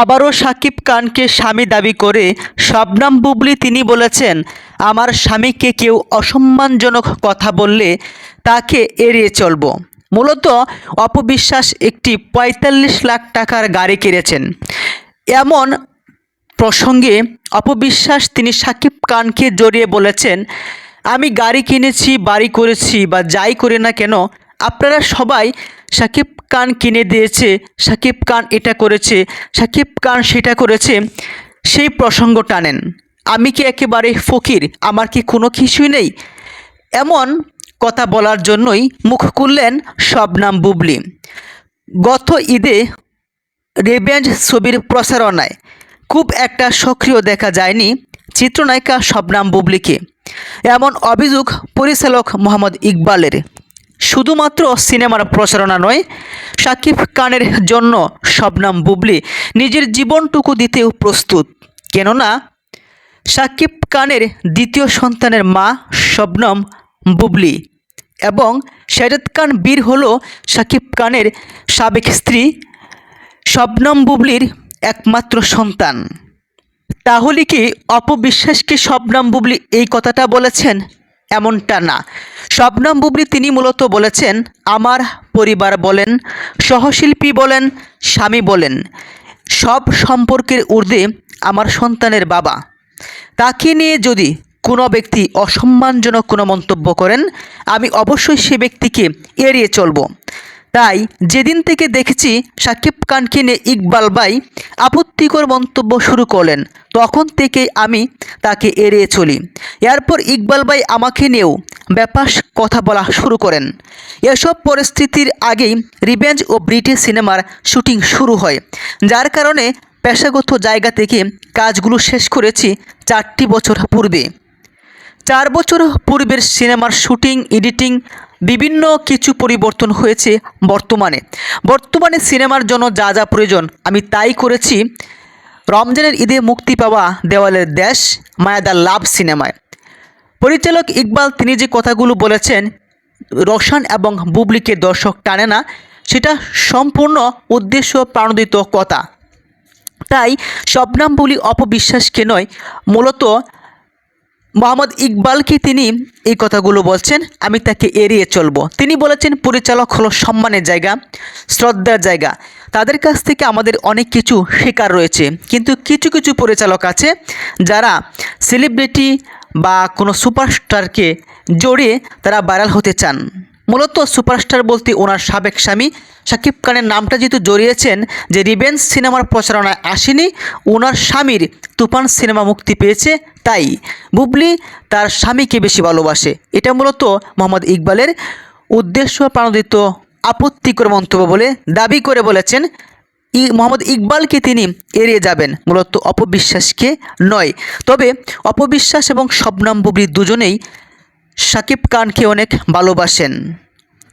আবারও সাকিব খানকে স্বামী দাবি করে শবনম বুবলি তিনি বলেছেন, আমার স্বামীকে কেউ অসম্মানজনক কথা বললে তাকে এড়িয়ে চলব। মূলত অপবিশ্বাস একটি পঁয়তাল্লিশ লাখ টাকার গাড়ি কিনেছেন এমন প্রসঙ্গে অপবিশ্বাস তিনি সাকিব খানকে জড়িয়ে বলেছেন, আমি গাড়ি কিনেছি, বাড়ি করেছি বা যাই করি না কেন, আপনারা সবাই সাকিব খান কিনে দিয়েছে, সাকিব খান এটা করেছে, সাকিব খান সেটা করেছে, সেই প্রসঙ্গ টানেন। আমি কি একেবারে ফকির? আমার কি কোনো কিছুই নেই? এমন কথা বলার জন্যই মুখ খুললেন শবনাম বুবলি। গত ঈদে রেভেঞ্জ ছবির প্রচারণায় খুব একটা সক্রিয় দেখা যায়নি চিত্রনায়িকা শবনাম বুবলিকে। এমন অভিযোগ পরিচালক মোহাম্মদ ইকবালের। শুধুমাত্র সিনেমার প্রচারণা নয় শাকিব খানের জন্য শবনাম বুবলি নিজের জীবনটুকু দিতেও প্রস্তুত। কেননা শাকিব খানের দ্বিতীয় সন্তানের মা শবনম বুবলি এবং শাহিদ খান বীর হল শাকিব খানের সাবেক স্ত্রী শবনম বুবলির একমাত্র সন্তান। তাহলে কি অপবিশ্বাসকে শবনম বুবলি এই কথাটা বলেছেন? এমনটা না। শবনম বুবলি তিনি মূলত বলেছেন, আমার পরিবার বলেন, সহশিল্পী বলেন, স্বামী বলেন, সব সম্পর্কের ঊর্ধ্বে আমার সন্তানের বাবা। তাকে নিয়ে যদি কোনো ব্যক্তি অসম্মানজনক কোনো মন্তব্য করেন, আমি অবশ্যই সে ব্যক্তিকে এড়িয়ে চলব। তাই যেদিন থেকে দেখেছি সাকিব খানকে নিয়ে ইকবাল ভাই আপত্তিকর মন্তব্য শুরু করলেন, তখন থেকে আমি তাকে এড়িয়ে চলি। এরপর ইকবাল ভাই আমাকে নিয়েও ব্যাপাস কথা বলা শুরু করেন। এসব পরিস্থিতির আগেই রিভেঞ্জ ও ব্রিটিশ সিনেমার শুটিং শুরু হয়, যার কারণে পেশাগত জায়গা থেকে কাজগুলো শেষ করেছি চারটি বছর পূর্বে। চার বছর পূর্বের সিনেমার শুটিং, এডিটিং বিভিন্ন কিছু পরিবর্তন হয়েছে বর্তমানে। বর্তমানে সিনেমার জন্য যা যা প্রয়োজন, আমি তাই করেছি। রমজানের ঈদে মুক্তি পাওয়া দেওয়ালের দেশ মায়াদার লাভ সিনেমায়। পরিচালক ইকবাল তিনি যে কথাগুলো বলেছেন, রোশন এবং বুবলিকে দর্শক টানে না, সেটা সম্পূর্ণ উদ্দেশ্য প্রাণোদিত কথা। তাই শবনাম বলি অপবিশ্বাসকে নয়, মূলত মোহাম্মদ ইকবালকে তিনি এই কথাগুলো বলছেন, আমি তাকে এড়িয়ে চলবো। তিনি বলেছেন, পরিচালক হলো সম্মানের জায়গা, শ্রদ্ধার জায়গা। তাদের কাছ থেকে আমাদের অনেক কিছু শেখার রয়েছে। কিন্তু কিছু কিছু পরিচালক আছে যারা সেলিব্রিটি বা কোনো সুপারস্টারকে জড়িয়ে তারা ভাইরাল হতে চান। মূলত সুপারস্টার বলতে ওনার সাবেক স্বামী শাকিব খানের নামটা যেহেতু জড়িয়েছেন যে রিভেন্স সিনেমার প্রচারণায় আসেনি, ওনার স্বামীর তুফান সিনেমা মুক্তি পেয়েছে তাই বুবলি তার স্বামীকে বেশি ভালোবাসে। এটা মূলত মোহাম্মদ ইকবালের উদ্দেশ্য প্রাণোদিত আপত্তিকর মন্তব্য বলে দাবি করে বলেছেন ই, মোহাম্মদ ইকবালকে তিনি এড়িয়ে যাবেন। মূলত অপবিশ্বাসকে নয়। তবে অপবিশ্বাস এবং শবনাম বুবলি দুজনেই শাকিব খানকে অনেক ভালোবাসেন।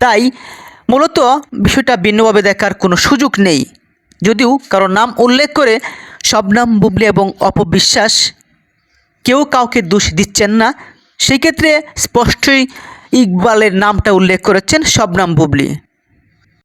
তাই মূলত বিষয়টা ভিন্নভাবে দেখার কোনো সুযোগ নেই। যদিও কারও নাম উল্লেখ করে শবনাম বুবলি এবং অপবিশ্বাস কেউ কাউকে দোষ দিচ্ছেন না, সেক্ষেত্রে স্পষ্টই ইকবালের নামটা উল্লেখ করেছেন শবনাম বুবলি